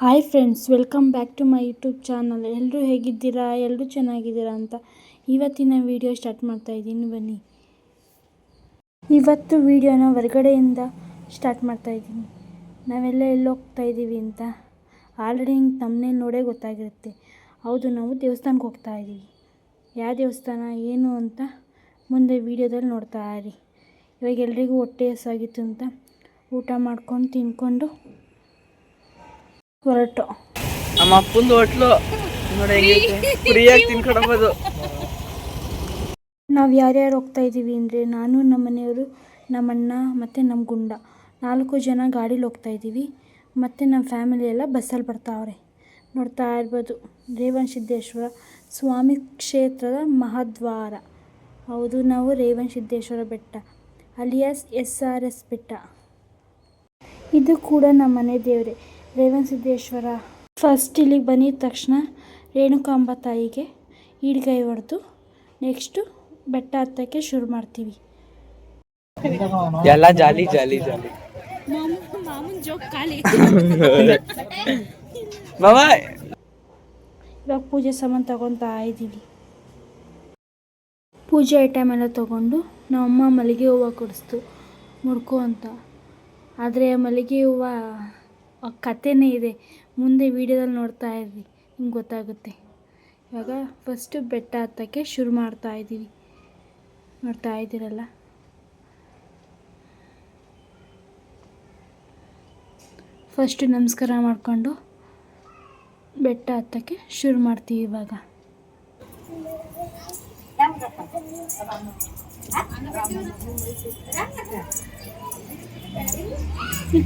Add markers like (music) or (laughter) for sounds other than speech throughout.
Hi friends welcome back to my YouTube channel ಎಲ್ಲರೂ ಹೇಗಿದ್ದೀರಾ? ಎಲ್ಲರೂ ಚೆನ್ನಾಗಿದ್ದೀರಾ ಅಂತ ಇವತ್ತಿನ ವಿಡಿಯೋ ಸ್ಟಾರ್ಟ್ ಮಾಡ್ತಾ ಇದ್ದೀನಿ. ಬನ್ನಿ. ಇವತ್ತು ವಿಡಿಯೋನ ಹೊರಗಡೆಯಿಂದ ಸ್ಟಾರ್ಟ್ ಮಾಡ್ತಾ ಇದ್ದೀನಿ. ನಾವೆಲ್ಲ ಎಲ್ಲಿ ಹೋಗ್ತಾ ಇದ್ದೀವಿ ಅಂತ? ಆಲ್ರೆಡಿ ಹಿಂಗೆ ತಮ್ಮನೇ ನೋಡೇ ಗೊತ್ತಾಗಿರುತ್ತೆ. ಹೌದು, ನಾವು ದೇವಸ್ಥಾನಕ್ಕೆ ಹೋಗ್ತಾ ಇದ್ದೀವಿ. ಯಾವ ದೇವಸ್ಥಾನ, ಏನು ಅಂತ ಮುಂದೆ ವಿಡಿಯೋದಲ್ಲಿ ನೋಡ್ತಾ ಇರಿ. ಇವಾಗ ಎಲ್ರಿಗೂ ಹೊಟ್ಟೆ ಹಸಾಗಿತ್ತು ಅಂತ ಊಟ ಮಾಡ್ಕೊಂಡು ತಿನ್ಕೊಂಡು ಹೊರಟು. ನಮ್ಮ ಅಪ್ಪಂದು ಹೋಟ್ಲು ನೋಡಿ ಹೆಂಗೈತೆ ಫ್ರೀಯಾಗಿ ನಾವು ಯಾರ್ಯಾರು ಹೋಗ್ತಾ ಇದ್ದೀವಿ ಅಂದರೆ ನಾನು ನಮ್ಮ ಮನೆಯವರು ನಮ್ಮ ಅಣ್ಣ ಮತ್ತು ನಮ್ಮ ಗುಂಡ. ನಾಲ್ಕು ಜನ ಗಾಡಿಲಿ ಹೋಗ್ತಾ ಇದ್ದೀವಿ ಮತ್ತು ನಮ್ಮ ಫ್ಯಾಮಿಲಿ ಎಲ್ಲ ಬಸ್ಸಲ್ಲಿ ಬರ್ತಾವ್ರೆ. ನೋಡ್ತಾ ಇರ್ಬೋದು. ರೇವಣ ಸಿದ್ದೇಶ್ವರ ಸ್ವಾಮಿ ಕ್ಷೇತ್ರದ ಮಹಾದ್ವಾರ. ಹೌದು ನಾವು ರೇವಣ ಸಿದ್ದೇಶ್ವರ ಬೆಟ್ಟ. ಅಲಿಯಾಸ್ ಎಸ್ ಆರ್ ಎಸ್ ಬೆಟ್ಟ. ಇದು ಕೂಡ ನಮ್ಮ ಮನೆ ದೇವರೇ. ರೇವಣ ಸಿದ್ದೇಶ್ವರ. ಫಸ್ಟ್ ಇಲ್ಲಿಗೆ ಬಂದಿದ ತಕ್ಷಣ ರೇಣುಕಾಂಬ ತಾಯಿಗೆ ಈಡ್ಗೈ ಹೊಡೆದು ನೆಕ್ಸ್ಟು ಬೆಟ್ಟ ಹತ್ತಕ್ಕೆ ಶುರು ಮಾಡ್ತೀವಿ. ಎಲ್ಲ ಜಾಲಿ ಜಾಲಿ ಜಾಲಿ. ಇವಾಗ ಪೂಜೆ ಸಾಮಾನು ತಗೊತಾ ಇದ್ದೀವಿ ಪೂಜೆ ಐಟಮ್ ಎಲ್ಲ ತೊಗೊಂಡು ನಮ್ಮಮ್ಮ ಮಲ್ಲಿಗೆ ಹೂವು ಕೊಡಿಸ್ತು. ಮುಡ್ಕೋ ಅಂತ. ಆದರೆ ಮಲ್ಲಿಗೆ ಹೂವು ಕಥೆನೇ ಇದೆ. ಮುಂದೆ ವೀಡಿಯೋದಲ್ಲಿ ನೋಡ್ತಾ ಇರ್ರಿ ನಿಮ್ಗೆ ಗೊತ್ತಾಗುತ್ತೆ. ಇವಾಗ ಫಸ್ಟು ಬೆಟ್ಟ ಹತ್ತೋಕ್ಕೆ ಶುರು ಮಾಡ್ತಾ ಇದ್ದೀವಿ. ನೋಡ್ತಾ ಇದ್ದೀರಲ್ಲ? ಫಸ್ಟು ನಮಸ್ಕಾರ ಮಾಡಿಕೊಂಡು ಬೆಟ್ಟ ಹತ್ತೋಕ್ಕೆ ಶುರು ಮಾಡ್ತೀವಿ ಇವಾಗ.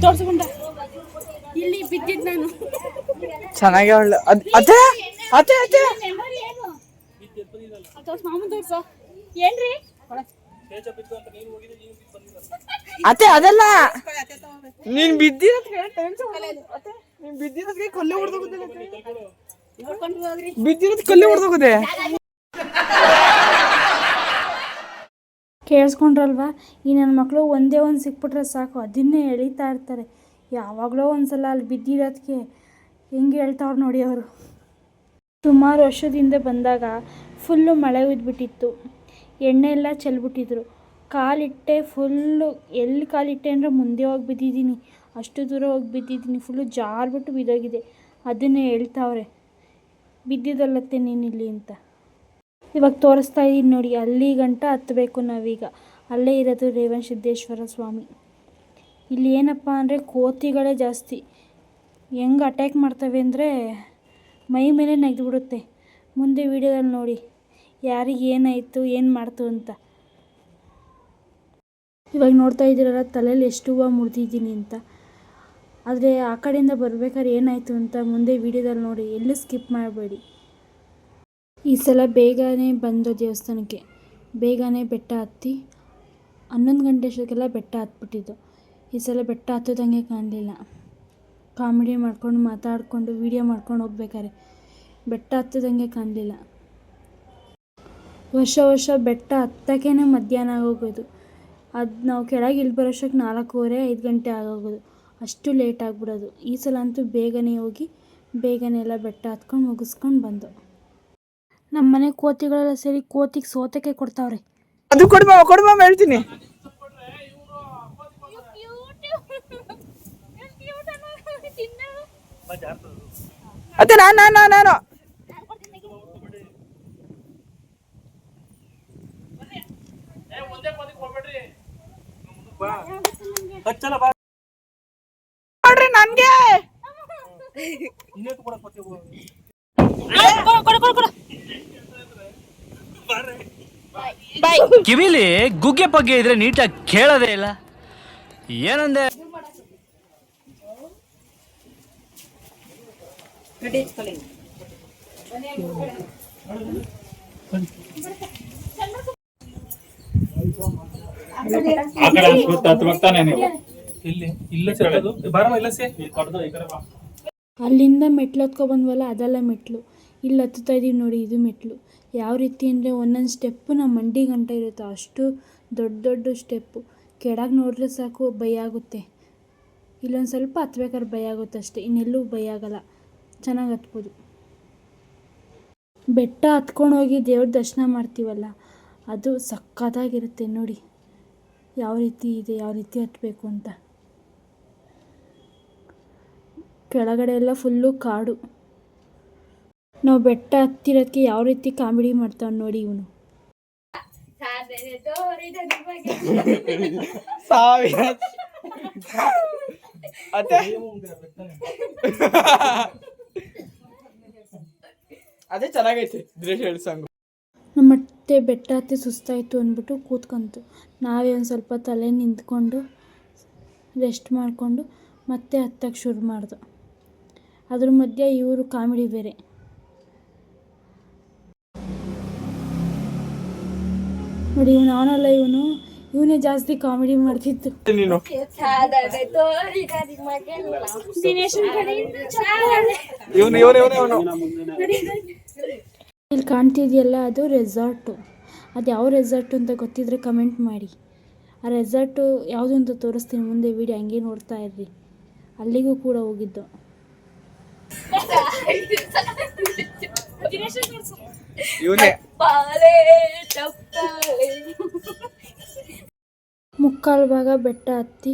ತೋರ್ಸ್ಕೊಂಡ ಇಲ್ಲಿ ಬಿದ್ದಿದ್ದು ನಾನು. ಚೆನ್ನಾಗಿ ಒಳ್ಳೆ ಅದೇ ಅದೇ? ಅದೇ ಮಾಮೂಲು ತೋರ್ಸು ಏನ್ರಿ? ಅತ್ತೆ ಅದಲ್ಲ? ನೀನ್ ಬಿದ್ದಿರೋದ್ ಅತ್ತೆ ನೀನ್ ಬಿದ್ದಿರೋದ್ಗೆ ಕೊಲ್ಲೆ ಹೊಡೆದೋಗುತ್ತೆ ಬಿದ್ದಿರೋದ್ ಕೊಲ್ಲೆ ಹೊಡೆದೋಗುತ್ತೆ ಕೇಳಿಸ್ಕೊಂಡ್ರಲ್ವಾ? ಈ ನನ್ನ ಮಕ್ಕಳು ಒಂದೇ ಒಂದು ಸಿಕ್ಬಿಟ್ರೆ ಸಾಕು ಅದನ್ನೇ ಎಳಿತಾ ಇರ್ತಾರೆ. ಯಾವಾಗಲೋ ಒಂದ್ಸಲ ಅಲ್ಲಿ ಬಿದ್ದಿರೋದಕ್ಕೆ ಹೆಂಗೆ ಹೇಳ್ತಾವ್ರು ನೋಡಿ ಅವರು. ಸುಮಾರು ವರ್ಷದಿಂದ ಬಂದಾಗ ಫುಲ್ಲು ಮಳೆ ಉದ್ಬಿಟ್ಟಿತ್ತು. ಎಣ್ಣೆ ಎಲ್ಲ ಚೆಲ್ಬಿಟ್ಟಿದ್ರು. ಕಾಲಿಟ್ಟೆ ಫುಲ್ಲು, ಎಲ್ಲಿ ಕಾಲಿಟ್ಟೆ ಅಂದರೆ ಮುಂದೆ ಹೋಗಿ ಬಿದ್ದಿದ್ದೀನಿ. ಅಷ್ಟು ದೂರ ಹೋಗಿ ಬಿದ್ದಿದ್ದೀನಿ. ಫುಲ್ಲು ಜಾರ್ಬಿಟ್ಟು ಬಿದ್ದೋಗಿದೆ. ಅದನ್ನೇ ಹೇಳ್ತಾವ್ರೆ. ಬಿದ್ದಿದ್ದಲ್ಲತ್ತೆ ನೀನು ಇಲ್ಲಿ ಅಂತ. ಇವಾಗ ತೋರಿಸ್ತಾ ಇದ್ದೀನಿ ನೋಡಿ, ಅಲ್ಲಿ ಗಂಟ ಹತ್ತಬೇಕು ನಾವೀಗ. ಅಲ್ಲೇ ಇರೋದು ರೇವಣ ಸಿದ್ದೇಶ್ವರ ಸ್ವಾಮಿ. ಇಲ್ಲಿ ಏನಪ್ಪ ಅಂದರೆ ಕೋತಿಗಳೇ ಜಾಸ್ತಿ. ಹೆಂಗೆ ಅಟ್ಯಾಕ್ ಮಾಡ್ತವೆ ಅಂದರೆ ಮೈ ಮೇಲೆ ನೆಗೆದ್ಬಿಡುತ್ತೆ ಮುಂದೆ ವೀಡಿಯೋದಲ್ಲಿ ನೋಡಿ. ಯಾರಿಗೆ ಏನಾಯಿತು, ಏನು ಮಾಡ್ತು ಅಂತ. ಇವಾಗ ನೋಡ್ತಾ ಇದ್ದೀರಲ್ಲ, ತಲೆಯಲ್ಲಿ ಎಷ್ಟು ಹೂವು ಮುರಿದಿದ್ದೀನಿ ಅಂತ. ಆದರೆ ಆ ಕಡೆಯಿಂದ ಬರ್ಬೇಕಾದ್ರೆ ಏನಾಯಿತು ಅಂತ ಮುಂದೆ ವೀಡಿಯೋದಲ್ಲಿ ನೋಡಿ. ಎಲ್ಲೂ ಸ್ಕಿಪ್ ಮಾಡಬೇಡಿ. ಈ ಸಲ ಬೇಗನೆ ಬಂದು ದೇವಸ್ಥಾನಕ್ಕೆ. ಬೇಗನೆ ಬೆಟ್ಟ ಹತ್ತಿ, ಹನ್ನೊಂದು ಗಂಟೆ ಅಷ್ಟೊತ್ತಿಗೆಲ್ಲ ಬೆಟ್ಟ ಹತ್ಬಿಟ್ಟಿದ್ದು. ಈ ಸಲ ಬೆಟ್ಟ ಹತ್ತೋದಂಗೆ ಕಾಣಲಿಲ್ಲ. ಕಾಮಿಡಿ ಮಾಡ್ಕೊಂಡು ಮಾತಾಡಿಕೊಂಡು ವೀಡಿಯೋ ಮಾಡ್ಕೊಂಡು ಹೋಗ್ಬೇಕಾರೆ. ಬೆಟ್ಟ ಹತ್ತೋದಂಗೆ ಕಾಣಲಿಲ್ಲ. ವರ್ಷ ವರ್ಷ ಬೆಟ್ಟ ಹತ್ತಕ್ಕೇ ಮಧ್ಯಾಹ್ನ ಆಗೋಗೋದು. ಅದು ನಾವು ಕೆಳಗೆ ಇಲ್ಲಿ ಬರೋಷ್ಟಕ್ಕೆ ನಾಲ್ಕೂವರೆ, ಐದು ಗಂಟೆ ಆಗೋಗೋದು. ಅಷ್ಟು ಲೇಟ್ ಆಗಿಬಿಡೋದು. ಈ ಸಲ ಅಂತೂ ಬೇಗನೆ ಹೋಗಿ ಬೇಗನೆ ಎಲ್ಲ ಬೆಟ್ಟ ಹತ್ಕೊಂಡು ಮುಗಿಸ್ಕೊಂಡು ಬಂದು. ನಮ್ಮ ಮನೆ ಕೋತಿಗಳೆಲ್ಲ ಸೇರಿ ಕೋತಿಗೆ ಸೋತಕ್ಕೆ ಕೊಡ್ತಾವ್ರೆ. ಅದು ಕೊಡ್ಬಾ ಕೊಡ್ಬಾ ಕೊಡು ಹೇಳ್ತೀನಿ. ಅತ್ತೆ ನಾನು ನಾನು ನಾನು ನಾನು. ನೋಡ್ರಿ ನನ್ಗೆ. ಕಿವಿಲಿ ಗುಗ್ಗೆ ಪಗ್ಗೆ ಇದ್ರೆ ನೀಟಾಗಿ ಕೇಳೋದೇ ಇಲ್ಲ. ಏನಂದೆ? ಆ ಕಡೆ ಒಂದು ಸುತ್ತ ಹತ್ತು ಬರ್ತಾನೆ ನೀವು. ಇಲ್ಲಿ ಇಲ್ಲ ಸಿಗೋದು ಬಾರಮ್ಮ ಇಲ್ಲ ಸೇ. ಕಡ್ದು ಈ ಕಡೆ ಬಾ. ಅಲ್ಲಿಂದ ಮೆಟ್ಲು ಹತ್ಕೊ ಬಂದ್ವಲ್ಲ ಅದೆಲ್ಲ ಮೆಟ್ಲು. ಇಲ್ಲಿ ಹತ್ತುತ್ತಾ ಇದೀವಿ ನೋಡಿ ಇದು ಮೆಟ್ಲು. ಯಾವ ರೀತಿ ಅಂದರೆ ಒಂದೊಂದು ಸ್ಟೆಪ್ಪು ನಮ್ಮ ಮಂಡಿ ಗಂಟ ಇರುತ್ತೆ ಅಷ್ಟು ದೊಡ್ಡ ದೊಡ್ಡ ಸ್ಟೆಪ್ಪು ಕೆಳಗೆ ನೋಡಿದ್ರೆ ಸಾಕು ಭಯ ಆಗುತ್ತೆ. ಇಲ್ಲೊಂದು ಸ್ವಲ್ಪ ಹತ್ಬೇಕಾದ್ರೆ ಭಯ ಆಗುತ್ತೆ ಅಷ್ಟೇ ಇನ್ನೆಲ್ಲೂ ಭಯ ಆಗಲ್ಲ. ಚೆನ್ನಾಗಿ ಹತ್ಬೋದು. ಬೆಟ್ಟ ಹತ್ಕೊಂಡು ಹೋಗಿ ದೇವ್ರ ದರ್ಶನ ಮಾಡ್ತೀವಲ್ಲ ಅದು ಸಕ್ಕತ್ತಾಗಿರುತ್ತೆ ನೋಡಿ. ಯಾವ ರೀತಿ ಇದೆ ಯಾವ ರೀತಿ ಹತ್ಬೇಕು ಅಂತ. ಕೆಳಗಡೆ ಎಲ್ಲ ಫುಲ್ಲು ಕಾಡು. ನಾವು ಬೆಟ್ಟ ಹತ್ತಿರೋದಕ್ಕೆ ಯಾವ ರೀತಿ ಕಾಮಿಡಿ ಮಾಡ್ತಾವೆ ನೋಡಿ ಇವನು. ಸಾವಿರ (laughs) ಅದೇ ಚೆನ್ನಾಗೈತೆ ದೃಶ್ಯ ಹೇಳಿ ಸಾಂಗು ನಮ್ಮ ಅತ್ತೆ ಬೆಟ್ಟ ಹತ್ತಿ ಸುಸ್ತಾಯಿತು ಅಂದ್ಬಿಟ್ಟು ಕೂತ್ಕೊಂತು. ನಾವೇ ಒಂದು ಸ್ವಲ್ಪ ತಲೆ ನಿಂತ್ಕೊಂಡು ರೆಸ್ಟ್ ಮಾಡಿಕೊಂಡು ಮತ್ತೆ ಹತ್ತಕ್ಕೆ ಶುರು ಮಾಡ್ದು. ಅದ್ರ ಮಧ್ಯೆ ಇವರು ಕಾಮಿಡಿ ಬೇರೆ. ನೋಡಿ ಇವನು ಅವನಲ್ಲ ಇವನು. ಇವನೇ ಜಾಸ್ತಿ ಕಾಮಿಡಿ ಮಾಡ್ತಿತ್ತು ನೀನು? ಇವನು ಇವನು ಇವನು ಇಲ್ಲಿ ಕಾಣ್ತಿದೆಯಲ್ಲ ಅದು ರೆಸಾರ್ಟು ಅದು ಯಾವ ರೆಸಾರ್ಟು ಅಂತ ಗೊತ್ತಿದ್ರೆ ಕಮೆಂಟ್ ಮಾಡಿ. ಆ ರೆಸಾರ್ಟು ಯಾವುದು ಅಂತ ತೋರಿಸ್ತೀನಿ ಮುಂದೆ ವಿಡಿಯೋ ಹಂಗೆ ನೋಡ್ತಾ ಇರ್ರಿ. ಅಲ್ಲಿಗೂ ಕೂಡ ಹೋಗಿದ್ದು. ಮುಕ್ಕಾಲು ಭಾಗ ಬೆಟ್ಟ ಹತ್ತಿ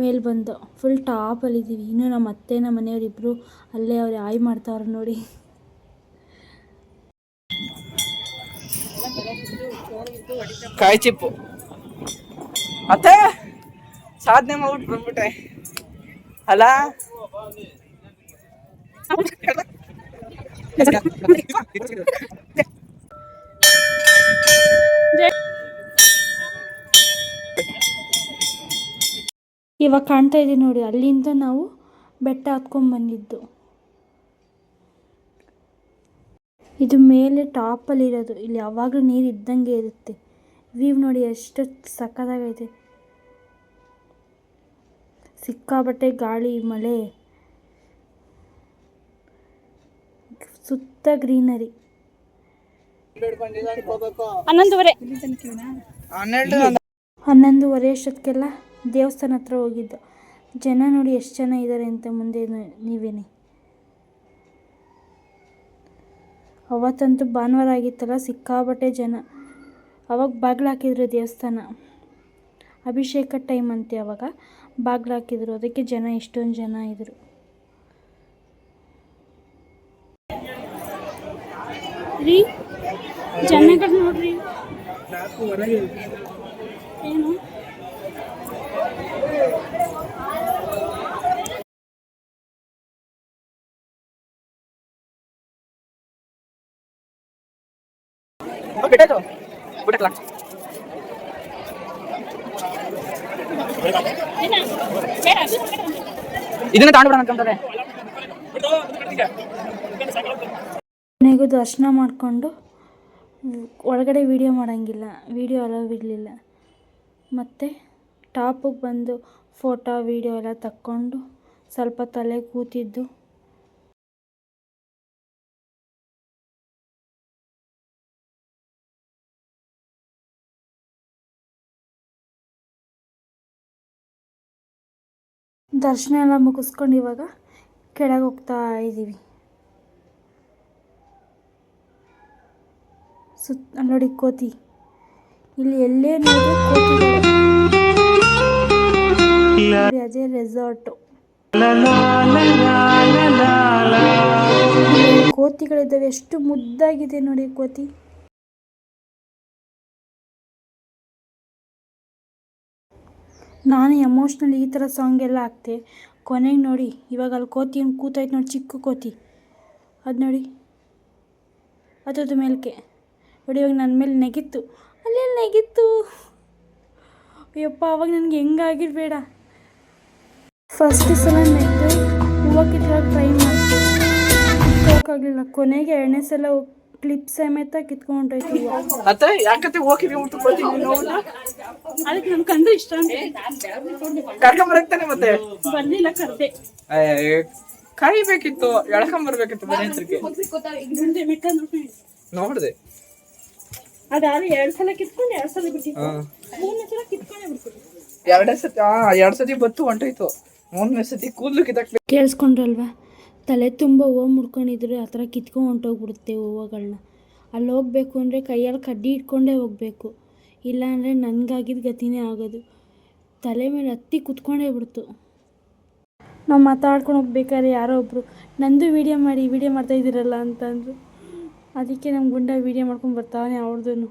ಮೇಲೆ ಬಂದು. ಫುಲ್ ಟಾಪಲ್ಲಿದ್ದೀವಿ ಇನ್ನು ನಮ್ಮ ಅತ್ತೆ ನಮ್ಮ ಮನೆಯವರಿಬ್ಬರು ಅಲ್ಲೇ ಅವ್ರು ಆಯ್ ಮಾಡ್ತಾವ್ರೆ ನೋಡಿ. ಕಾಯಿ ಚಿಪ್ಪು. ಮತ್ತೆ ಸಾಧನೆ ಮಾಡ್ಬಿಟ್ಟು ಬಂದ್ಬಿಟ್ಟೆ ಅಲ್ಲ? ಇವಾಗ ಕಾಣ್ತಾ ಇದೆ ನೋಡಿ, ಅಲ್ಲಿಂದ ನಾವು ಬೆಟ್ಟ ಹತ್ಕೊಂಡು ಬಂದಿದ್ದು. ಇದು ಮೇಲೆ ಟಾಪಲ್ಲಿರೋದು ಇಲ್ಲಿ ಯಾವಾಗಲೂ ನೀರು ಇದ್ದಂಗೆ ಇರುತ್ತೆ. ವ್ಯೂ ನೋಡಿ ಎಷ್ಟು ಸಕ್ಕತ್ತಾಗೈತೆ ಸಿಕ್ಕಾಬಟ್ಟೆ ಗಾಳಿ ಮಳೆ. ಸುತ್ತ ಗ್ರೀನರಿ ಹನ್ನೊಂದುವರೆ. ಹನ್ನೊಂದುವರೆ ಅಷ್ಟೊತ್ತಿಗೆಲ್ಲ ದೇವಸ್ಥಾನ ಹತ್ರ ಹೋಗಿದ್ದು. ಜನ ನೋಡಿ ಎಷ್ಟು ಜನ ಇದ್ದಾರೆ ಅಂತ ಮುಂದೆ ನೀವೇನೆ. ಅವತ್ತಂತೂ ಭಾನುವಾರ ಆಗಿತ್ತಲ್ಲ ಸಿಕ್ಕಾಬಟ್ಟೆ ಜನ. ಅವಾಗ ಬಾಗಿಲು ಹಾಕಿದ್ರು ದೇವಸ್ಥಾನ. ಅಭಿಷೇಕ ಟೈಮ್ ಅಂತೆ ಅವಾಗ. ಬಾಗ್ಲು ಹಾಕಿದ್ರು. ಅದಕ್ಕೆ ಜನ ಇಷ್ಟೊಂದು ಜನ ಇದ್ರು. ರೀ ಜನಗಳು ನೋಡ್ರಿ. ಏನು? ಇದನ್ನ ಕೊನೆಗೂ ದರ್ಶನ ಮಾಡಿಕೊಂಡು ಒಳಗಡೆ ವಿಡಿಯೋ ಮಾಡೋಂಗಿಲ್ಲ. ವೀಡಿಯೋ ಅಲೋ ಇರಲಿಲ್ಲ. ಮತ್ತು ಟಾಪಿಗೆ ಬಂದು ಫೋಟೋ ವಿಡಿಯೋ ಎಲ್ಲ ತಕ್ಕೊಂಡು ಸ್ವಲ್ಪ ತಲೆ ಕೂತಿದ್ದು. ದರ್ಶನ ಎಲ್ಲ ಮುಗಿಸ್ಕೊಂಡು ಇವಾಗ ಕೆಳಗೆ ಹೋಗ್ತಾ ಇದ್ದೀವಿ. ಸುತ್ತ ನೋಡಿ ಕೋತಿ. ಇಲ್ಲಿ ಎಲ್ಲೇ. ನೋಡಿ, ಅದೇ ರೆಸಾರ್ಟು ಕೋತಿಗಳಿದ್ದಾವೆ ಎಷ್ಟು ಮುದ್ದಾಗಿದೆ ನೋಡಿ ಕೋತಿ. ನಾನು ಎಮೋಷ್ನಲಿ ಈ ಥರ ಸಾಂಗ್ ಎಲ್ಲ ಹಾಕ್ತೆ. ಕೊನೆಗೆ ನೋಡಿ, ಇವಾಗ ಅಲ್ಲಿ ಕೋತಿ ಹಿಂಗ್ ಕೂತೈತೆ ನೋಡಿ, ಚಿಕ್ಕ ಕೋತಿ. ಅದು ನೋಡಿ. ಅದ್ರದ್ದು ಮೇಲಕ್ಕೆ ನೋಡಿ, ಇವಾಗ ನನ್ನ ಮೇಲೆ ನೆಗಿತ್ತು. ಅಲ್ಲೆಲ್ಲಿ ನೆಗಿತ್ತು? ಅಯ್ಯಪ್ಪ, ಅವಾಗ ನನಗೆ ಹೆಂಗಾಗಿರ್ಬೇಡ. ಫಸ್ಟ್ ಸಲ ನೆಟ್ಟು ಹೂವು ಟ್ರೈ ಮಾಡಿ ಕೊನೆಗೆ ಎರಡನೇ ಸಲ ಕ್ಲಿಪ್ ಸಮೇತ ಕಿತ್ಕೊಂಡೋಯ್ತು ಅತ್ತೆ ಯಾಕತ್ತೆ ಹೋಗಿರಿ ಉಂಟು ಕೋತಿ ಅದಕ್ಕೆ ನಮ್ಮ ಕಂದ ಇಷ್ಟ ಅಂತ. ಕರ್ಕೊಂಬರಕ್ತಾನೆ ಮತ್ತೆ? ಬರಲಿಲ್ಲ ಕರೆದೆ. ಕರಿಬೇಕಿತ್ತು ಎಳ್ಕೊಂಬರ್ಬೇಕಿತ್ತು ಮನೆ ಹತ್ರಕ್ಕೆ. ನೋಡ್ದೆ. ಅದಾದ್ರೆ ಎರಡ್ ಸಲ ಕಿತ್ಕೊಂಡು ಎರಡ್ ಸಲ ಬಿಟ್ಟಿತ್ತು. ಹಾ ಮೂರನೇ ಸಲ ಕಿತ್ಕೊಂಡೇ ಬಿಡ್ತೀನಿ. ಎರಡೇ ಸತಿ ಎರಡ್ ಸತಿ ಬತ್ತು ಹೊಂಟೋಯ್ತು. ಮೂರನೇ ಸತಿ ಕೂದಲು ಕಿತ್ತಾಕ್ಬೇಕು. ಕೇಳಿಸ್ಕೊಂಡ್ರಲ್ವಾ? ತಲೆ ತುಂಬ ಹೂವು ಮುಡ್ಕೊಂಡಿದ್ರೆ ಆ ಥರ ಕಿತ್ಕೊಂಡು ಹೊಂಟೋಗ್ಬಿಡುತ್ತೆ ಹೂವುಗಳನ್ನ ಅಲ್ಲಿ ಹೋಗಬೇಕು ಅಂದರೆ ಕೈಯಲ್ಲಿ ಕಡ್ಡಿ ಇಟ್ಕೊಂಡೇ ಹೋಗಬೇಕು. ಇಲ್ಲಾಂದರೆ ನನಗಾಗಿದ್ದ ಗತಿನೇ ಆಗೋದು. ತಲೆ ಮೇಲೆ ಹತ್ತಿ ಕುತ್ಕೊಂಡೇ ಬಿಡ್ತು. ನಾವು ಮಾತಾಡ್ಕೊಂಡು ಹೋಗ್ಬೇಕಾದ್ರೆ ಯಾರೋ ಒಬ್ಬರು ನಂದು ವೀಡಿಯೋ ಮಾಡಿ ವೀಡಿಯೋ ಮಾಡ್ತಾ ಇದ್ದೀರಲ್ಲ ಅಂತಂದರು. ಅದಕ್ಕೆ ನಮ್ಮ ಗುಂಡ ವೀಡಿಯೋ ಮಾಡ್ಕೊಂಡು ಬರ್ತಾವನೆ ಅವ್ರದ್ದು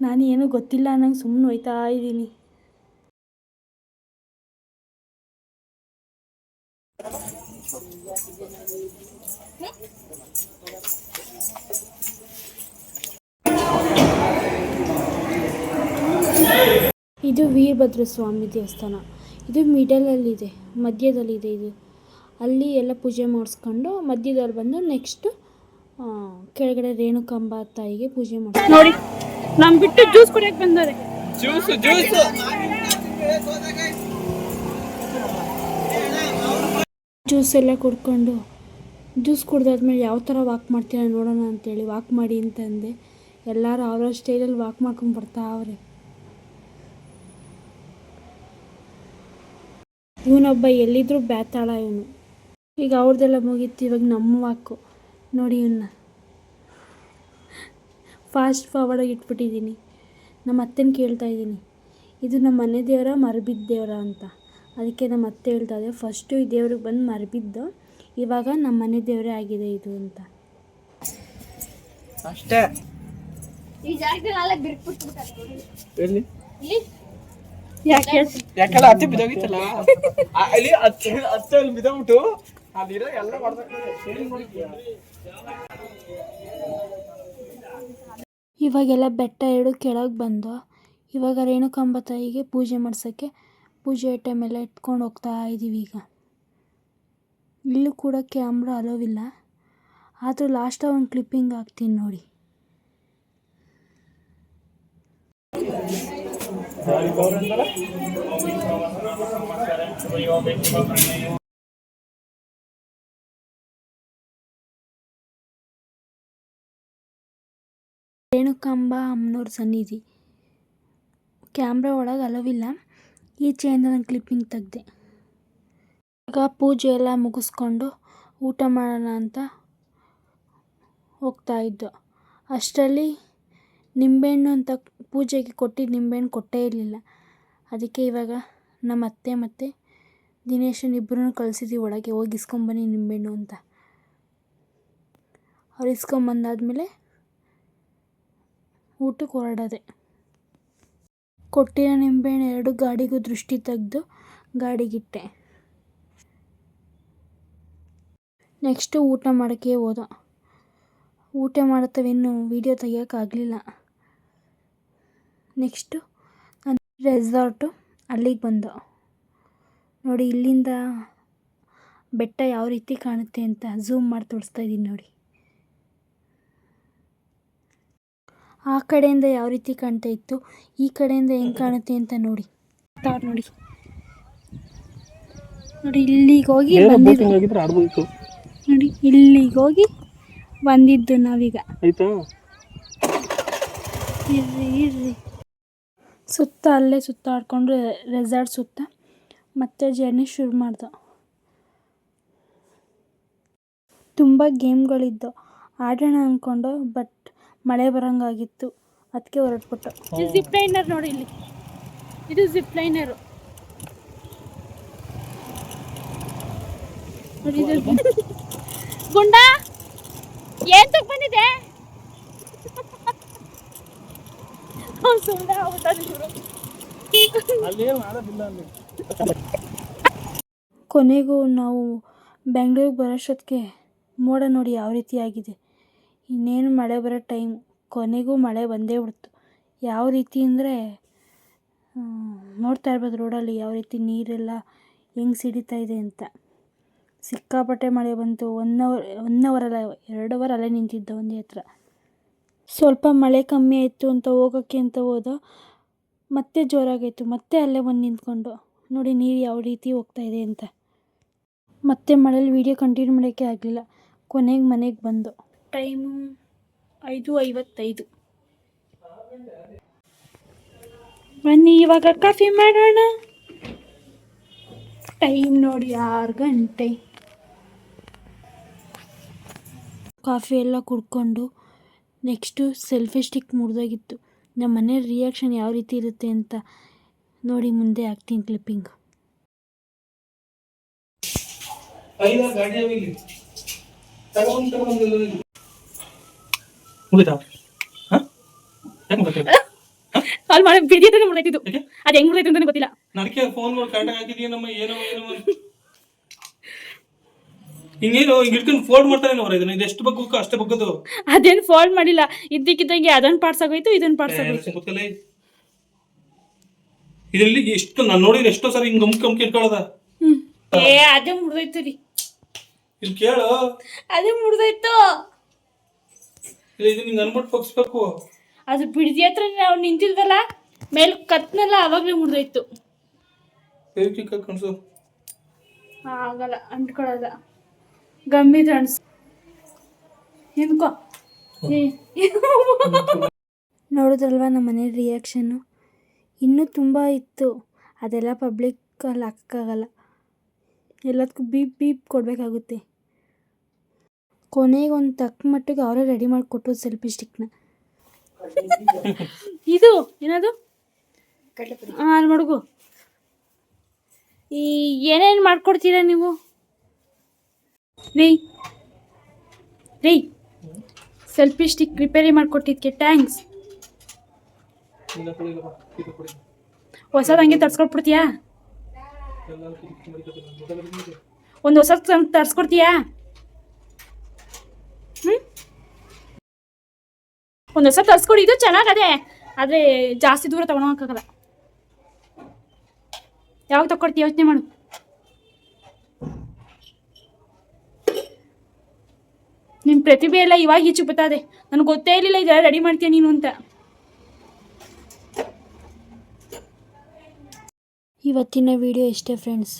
ನಾನು ಏನೂ ಗೊತ್ತಿಲ್ಲ ಅನ್ನಂಗೆ ಸುಮ್ಮನೆ ಹೋಯ್ತಾ ಇದ್ದೀನಿ. ಇದು ವೀರಭದ್ರ ಸ್ವಾಮಿ ದೇವಸ್ಥಾನ. ಇದು ಮಿಡಲಲ್ಲಿದೆ ಮಧ್ಯದಲ್ಲಿದೆ ಇದು. ಅಲ್ಲಿ ಎಲ್ಲ ಪೂಜೆ ಮಾಡಿಸ್ಕೊಂಡು ಮಧ್ಯದಲ್ಲಿ ಬಂದು ನೆಕ್ಸ್ಟ್ ಕೆಳಗಡೆ ರೇಣುಕಾಂಬ ತಾಯಿಗೆ ಪೂಜೆ ಮಾಡಿ ನೋಡಿ ನಮ್ಮ ಬಿಟ್ಟು ಜ್ಯೂಸ್ ಕುಡಿಯಕ್ಕೆ ಬಂದರೆ ಜ್ಯೂಸ್ ಜ್ಯೂಸ್ ಜ್ಯೂಸ್ ಎಲ್ಲ ಕುಡ್ಕೊಂಡು, ಜ್ಯೂಸ್ ಕುಡ್ದಾದ್ಮೇಲೆ ಯಾವ ಥರ ವಾಕ್ ಮಾಡ್ತೀರ ನೋಡೋಣ ಅಂತೇಳಿ ವಾಕ್ ಮಾಡಿ ಅಂತಂದೆ. ಎಲ್ಲರೂ ಅವ್ರವ್ರ ಸ್ಟೈಲಲ್ಲಿ ವಾಕ್ ಮಾಡ್ಕೊಂಡು ಬರ್ತಾ ಬರ್ತಾವ್ರೆ ಇವನೊಬ್ಬ ಎಲ್ಲಿದ್ರೂ ಬ್ಯಾತಾಳ ಇವನು. ಈಗ ಅವ್ರದ್ದೆಲ್ಲ ಮುಗೀತು, ಇವಾಗ ನಮ್ಮ ವಾಕು ನೋಡಿ ಇವನ್ನ ಫಾಸ್ಟ್ ಫಾರ್ವರ್ಡಾಗಿ ಇಟ್ಬಿಟ್ಟಿದ್ದೀನಿ. ನಮ್ಮ ಅತ್ತೆನ ಕೇಳ್ತಾ ಇದ್ದೀನಿ. ಇದು ನಮ್ಮ ಮನೆ ದೇವರ ಮರಬಿದ್ದ ದೇವರ ಅಂತ. ಅದಕ್ಕೆ ನಮ್ಮ ಅತ್ತೆ ಹೇಳ್ತಾ ಇದೆ ಫಸ್ಟು ಈ ದೇವ್ರಿಗೆ ಬಂದು ಮರಬಿದ್ದು ಇವಾಗ ನಮ್ಮ ಮನೆ ದೇವರೇ ಆಗಿದೆ ಇದು ಅಂತ. ಅಷ್ಟೇ. ಈ ಜಾಗದಲ್ಲಿ ಅಲ್ಲೇ ಬಿರ್ಕ್ಬಿಟ್ಬಿಡ್ತಾರೆ ಎಲ್ಲಿ? ಇಲ್ಲಿ? ಯಾಕೆ? ಯಾಕಲ್ಲ ಹತ್ತಿ ಬಿದ್ದೋಗಿತ್ತಲ್ಲ? ಆ, ಅಲ್ಲಿ ಹತ್ತಿ ಹತ್ತಿ ಅಲ್ಲಿ ಬಿದ್ದೋಗ್ಬಿಟ್ಟು ಅಲ್ಲಿರೋ ಎಲ್ಲ ಇವಾಗೆಲ್ಲ ಬೆಟ್ಟ ಎರಡು ಕೆಳಗೆ ಬಂದು ಇವಾಗ ರೇಣುಕಾಂಬ ತಾಯಿಗೆ ಪೂಜೆ ಮಾಡ್ಸೋಕ್ಕೆ ಪೂಜೆ ಐಟಮ್ ಎಲ್ಲ ಇಟ್ಕೊಂಡು ಹೋಗ್ತಾ ಇದ್ದೀವಿ ಈಗ. ಇಲ್ಲೂ ಕೂಡ ಕ್ಯಾಮ್ರಾ ಅಲೋವಿಲ್ಲ ಆದರೂ ಲಾಸ್ಟ್ ಒಂದು ಕ್ಲಿಪ್ಪಿಂಗ್ ಹಾಕ್ತೀನಿ ನೋಡಿ. ರೇಣುಕಾಂಬ ಅಮ್ಮನವ್ರ ಸನ್ನಿಧಿ. ಕ್ಯಾಮ್ರಾ ಒಳಗೆ ಅಲವಿಲ್ಲ ಈಚೆಯಿಂದ ನಾನು ಕ್ಲಿಪ್ಪಿಂಗ್ ತೆಗ್ದೆ. ಈಗ ಪೂಜೆ ಎಲ್ಲ ಮುಗಿಸ್ಕೊಂಡು ಊಟ ಮಾಡೋಣ ಅಂತ ಹೋಗ್ತಾ ಇದ್ದೋ. ಅಷ್ಟರಲ್ಲಿ ನಿಂಬೆಹಣ್ಣು ಅಂತ ಪೂಜೆಗೆ ಕೊಟ್ಟಿದ್ದ ನಿಂಬೆಹಣ್ಣು ಕೊಟ್ಟೇ ಇರಲಿಲ್ಲ. ಅದಕ್ಕೆ ಇವಾಗ ನಮ್ಮ ಅತ್ತೆ ಮತ್ತು ದಿನೇಶನ್ ಇಬ್ಬರೂ ಕಳಿಸಿದ್ವಿ, ಒಳಗೆ ಹೋಗಿ ಇಸ್ಕೊಂಬನ್ನಿ ನಿಂಬೆಹಣ್ಣು ಅಂತ. ಅವ್ರು ಇಸ್ಕೊಂಬಂದಾದ್ಮೇಲೆ ಊಟಕ್ಕೆ ಹೊರಡೋದೆ. ಕೊಟ್ಟಿರೋ ನಿಂಬೆಹಣ್ಣು ಎರಡು ಗಾಡಿಗೂ ದೃಷ್ಟಿ ತೆಗೆದು ಗಾಡಿಗಿಟ್ಟೆ. ನೆಕ್ಸ್ಟು ಊಟ ಮಾಡೋಕ್ಕೆ ಹೋದ. ಊಟ ಮಾಡತ್ತವೇನು ವೀಡಿಯೋ ತೆಗಿಯೋಕ್ಕಾಗಲಿಲ್ಲ ನೆಕ್ಸ್ಟು ರೆಸಾರ್ಟು ಅಲ್ಲಿಗೆ ಬಂದು. ನೋಡಿ ಇಲ್ಲಿಂದ ಬೆಟ್ಟ ಯಾವ ರೀತಿ ಕಾಣುತ್ತೆ ಅಂತ ಝೂಮ್ ಮಾಡಿ ತೋರಿಸ್ತಾ ಇದ್ದೀನಿ ನೋಡಿ. ಆ ಕಡೆಯಿಂದ ಯಾವ ರೀತಿ ಕಾಣ್ತಾ ಇತ್ತು? ಈ ಕಡೆಯಿಂದ ಹೆಂಗೆ ಕಾಣುತ್ತೆ ಅಂತ ನೋಡಿ. ನೋಡಿ. ನೋಡಿ ಇಲ್ಲಿಗೆ ಹೋಗಿ ಬಂದಿದ್ದು. ನೋಡಿ ಇಲ್ಲಿಗೆ ಹೋಗಿ ಬಂದಿದ್ದು ನಾವೀಗ. ಇರ್ರಿ ಇರ್ರಿ. ಸುತ್ತ ಅಲ್ಲೇ ಸುತ್ತಾಡ್ಕೊಂಡು ರೆಸಾರ್ಟ್ ಸುತ್ತ ಮತ್ತೆ ಜರ್ನಿ ಶುರು ಮಾಡ್ದೆ. ತುಂಬ ಗೇಮ್ಗಳಿದ್ದು ಆಡೋಣ ಅಂದ್ಕೊಂಡು ಬಟ್ ಮಳೆ ಬರಂಗಾಗಿತ್ತು. ಅದಕ್ಕೆ ಹೊರಟ್ಬಿಟ್ಟು. ಇದು ಜಿಪ್ ಲೈನರ್ ನೋಡಿ ಇಲ್ಲಿ. ಇದು ಜಿಪ್ ಲೈನರ್ ಗುಂಡ ಏನ್ ತಗ ಬಂದಿದೆ? ಸುಮ್ಮನೆ ಕೊನೆಗೂ ನಾವು ಬೆಂಗಳೂರಿಗೆ ಬರೋಷ್ಟೊತ್ತಿಗೆ ಮೋಡ ನೋಡಿ ಯಾವ ರೀತಿ ಆಗಿದೆ. ಇನ್ನೇನು ಮಳೆ ಬರೋ ಟೈಮ್ ಕೊನೆಗೂ ಮಳೆ ಬಂದೇ ಬಿಡ್ತು. ಯಾವ ರೀತಿ ಅಂದರೆ ನೋಡ್ತಾ ಇರ್ಬೋದು ರೋಡಲ್ಲಿ ಯಾವ ರೀತಿ ನೀರೆಲ್ಲ ಹೆಂಗೆ ಸಿಡಿತಾ ಇದೆ ಅಂತ. ಸಿಕ್ಕಾಪಟ್ಟೆ ಮಳೆ ಬಂತು. ಒನ್ ಅವರ್ ಒನ್ ಅವರ್ ಅಲ್ಲ, ಎರಡು ಅವರ್ ಅಲ್ಲೇ ನಿಂತಿದ್ದ ಒಂದೇ ಹತ್ರ. ಸ್ವಲ್ಪ ಮಳೆ ಕಮ್ಮಿ ಆಯಿತು ಅಂತ ಹೋಗೋಕ್ಕೆ ಅಂತ ಹೋದ, ಮತ್ತೆ ಜೋರಾಗಾಯಿತು ಮತ್ತೆ ಅಲ್ಲೇ ಬಂದು ನಿಂತ್ಕೊಂಡು, ನೋಡಿ ನೀರು ಯಾವ ರೀತಿ ಹೋಗ್ತಾ ಇದೆ ಅಂತ. ಮತ್ತೆ ಮಳೇಲಿ ವೀಡಿಯೋ ಕಂಟಿನ್ಯೂ ಮಾಡೋಕ್ಕೆ ಆಗಲಿಲ್ಲ. ಕೊನೆಗೆ ಮನೆಗೆ ಬಂದು. ಟೈಮು ಐದು ಐವತ್ತೈದು. ಬನ್ನಿ, ಇವಾಗ ಕಾಫಿ ಮಾಡೋಣ. ಟೈಮ್ ನೋಡಿ ಆರು ಗಂಟೆ. ಕಾಫಿ ಎಲ್ಲ ಕುಡ್ಕೊಂಡು ನೆಕ್ಸ್ಟು ಸೆಲ್ಫಿ ಸ್ಟಿಕ್ ಮುರಿದೋಗಿತ್ತು. ನಮ್ಮ ಮನೆ ರಿಯಾಕ್ಷನ್ ಯಾವ ರೀತಿ ಇರುತ್ತೆ ಅಂತ ನೋಡಿ ಮುಂದೆ ಹಾಕ್ತೀನಿ ಕ್ಲಿಪ್ಪಿಂಗ್ ಗಾಡಿ ಅವ ಇಲ್ಲಿ ತಗೊಂಡ್ ತಗೊಂಡ್ ಇಲ್ಲಿ. ಮುಗಿತಾ ಹಾ? ಯಾಕೆ ಮುಗಿತಾ ಅಲ್ಲಿ ಮಾಡಿ ಬಿಡಿಯೋದೇ ಮುರಿದೈತಿದ್ದು ಅದು ಹೆಂಗ್ ಗೊತ್ತಿಲ್ಲ. ಫೋನ್ ಮಾಡಿ ಹಾಕಿದೀನಮ್ಮ ಏನೋ ಏನೋ ಅಂತ. ಹಿಂಗೇನು ಹಿಂಗ್ ಇಟ್ಕೊಂಡು ಫೋಲ್ಡ್ ಮಾಡ್ತಾನೆ ಇದನ್ನ. ಅಷ್ಟೇ ಬಗ್ಗದು ಅದೇನ್ ಫೋಲ್ಡ್ ಮಾಡಿಲ್ಲ. ಇದ್ದಕ್ಕಿದ್ದಂಗೆ ಅದನ್ ಪಾರ್ಟ್ಸ್ ಆಗೋಯ್ತು ಇದನ್ ಪಾರ್ಟ್ಸ್ ಆಗೋಯ್ತು ಇದರಲ್ಲಿ ಎಷ್ಟು ನಾನು ನೋಡಿದ್ರೆ ಎಷ್ಟೋ ಸರಿ ಹಿಂಗ್ ಗಮ್ಕಿ ಇಟ್ಕೊಳ್ಳೋದ. ಏ ಅದೇ ಮುರಿದೋಯ್ತು ರೀ. ಇಲ್ಲಿ ಕೇಳು. ಅದೇ ಮುರಿದೋಯ್ತು. ಇಲ್ಲ ಇದು ನಿಂಗೆ ಅನ್ಬಿಟ್ಟು ಅದು ಬಿಡದಿ ಹತ್ರ ನಾವು ನಿಂತಿದ್ವಲ್ಲ ಮೇಲೆ ಕತ್ನಲ್ಲ ಅವಾಗಲೇ ಮುರಿದೋಯ್ತು. ಫೇವಿಕ್ವಿಕ್ ಕಣ್ಸು. ಆಗಲ್ಲ ಅಂಟ್ಕೊಳ್ಳಲ್ಲ ಗಮ್ಮಿ ಅನ್ಸ್ ನಿಂತ್ಕೋ. ನೋಡಿದ್ರಲ್ವ ನಮ್ಮ ಮನೆ ರಿಯಾಕ್ಷನ್ನು ಇನ್ನೂ ತುಂಬ ಇತ್ತು. ಅದೆಲ್ಲ ಪಬ್ಲಿಕ್ ಅಲ್ಲಿ ಹಾಕೋಕ್ಕಾಗಲ್ಲ. ಎಲ್ಲದಕ್ಕೂ ಬೀಪ್ ಬೀಪ್ ಕೊಡಬೇಕಾಗುತ್ತೆ. ಕೊನೆಗೆ ಒಂದು ತಕ್ಕ ಮಟ್ಟಿಗೆ ಅವರೇ ರೆಡಿ ಮಾಡಿಕೊಟ್ಟು ಸೆಲ್ಫಿ ಸ್ಟಿಕ್ನ ಇದು ಏನದು? ಹಾಂ ಅಲ್ಲಿ ಮಡುಗು ಈ ಏನೇನು ಮಾಡ್ಕೊಡ್ತೀರಾ ನೀವು? ರೀ ರೀ ಸೆಲ್ಫಿ ಸ್ಟಿಕ್ ರಿಪೇರಿ ಮಾಡಿಕೊಟ್ಟಿದ್ದಕ್ಕೆ ಟ್ಯಾಂಕ್ಸ್. ಹೊಸದು ಹಂಗೆ ತರ್ಸ್ಕೊಟ್ಬಿಡ್ತೀಯಾ? ಒಂದು ಹೊಸದು ತರ್ಸ್ಕೊಡ್ತೀಯಾ? ಒಂದು ಹೊಸ ತರ್ಸ್ಕೊಡಿ, ಇದು ಚೆನ್ನಾಗದೆ. ಆದರೆ ಜಾಸ್ತಿ ದೂರ ತಗೊಳಕ್ಕಾಗಲ್ಲ. ಯಾವಾಗ ತಗೊಡ್ತೀಯ ಯೋಚನೆ ಮಾಡು. ನಿಮ್ಮ ಪ್ರತಿಭೆ ಎಲ್ಲ ಇವಾಗ ಈಚೆ ಬತ್ತದೆ ನನಗೆ ಗೊತ್ತೇ ಇರಲಿಲ್ಲ, ಇದೆಲ್ಲ ರೆಡಿ ಮಾಡ್ತೀಯ ನೀನು ಅಂತ. ಇವತ್ತಿನ ವಿಡಿಯೋ ಇಷ್ಟೇ ಫ್ರೆಂಡ್ಸ್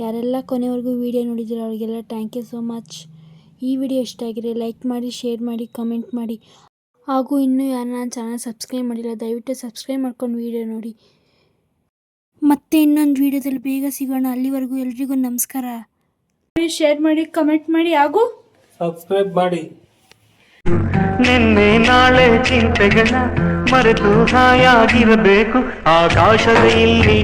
ಯಾರೆಲ್ಲ ಕೊನೆವರೆಗೂ ವಿಡಿಯೋ ನೋಡಿದ್ರೆ ಅವರಿಗೆಲ್ಲ ಥ್ಯಾಂಕ್ ಯು ಸೋ ಮಚ್ ಈ ವಿಡಿಯೋ ಇಷ್ಟ ಲೈಕ್ ಮಾಡಿ ಶೇರ್ ಮಾಡಿ ಕಮೆಂಟ್ ಮಾಡಿ. ಹಾಗೂ ಇನ್ನೂ ಯಾರು ನನ್ನ ಚಾನಲ್ ಸಬ್ಸ್ಕ್ರೈಬ್ ಮಾಡಿಲ್ಲ ದಯವಿಟ್ಟು ಸಬ್ಸ್ಕ್ರೈಬ್ ಮಾಡ್ಕೊಂಡು ವಿಡಿಯೋ ನೋಡಿ. ಮತ್ತೆ ಇನ್ನೊಂದು ವಿಡಿಯೋದಲ್ಲಿ ಬೇಗ ಸಿಗೋಣ. ಅಲ್ಲಿವರೆಗೂ ಎಲ್ರಿಗೂ ನಮಸ್ಕಾರ. ಶೇರ್ ಮಾಡಿ ಕಮೆಂಟ್ ಮಾಡಿ ಹಾಗೂ ಸಬ್ಸ್ಕ್ರೈಬ್ ಮಾಡಿ. ನಿನ್ನೆ ನಾಳೆ ಚಿಂತೆಗಳ ಮರೆತು ಹಾಯಾಗಿರಬೇಕು. ಆಕಾಶದ ಇಲ್ಲಿ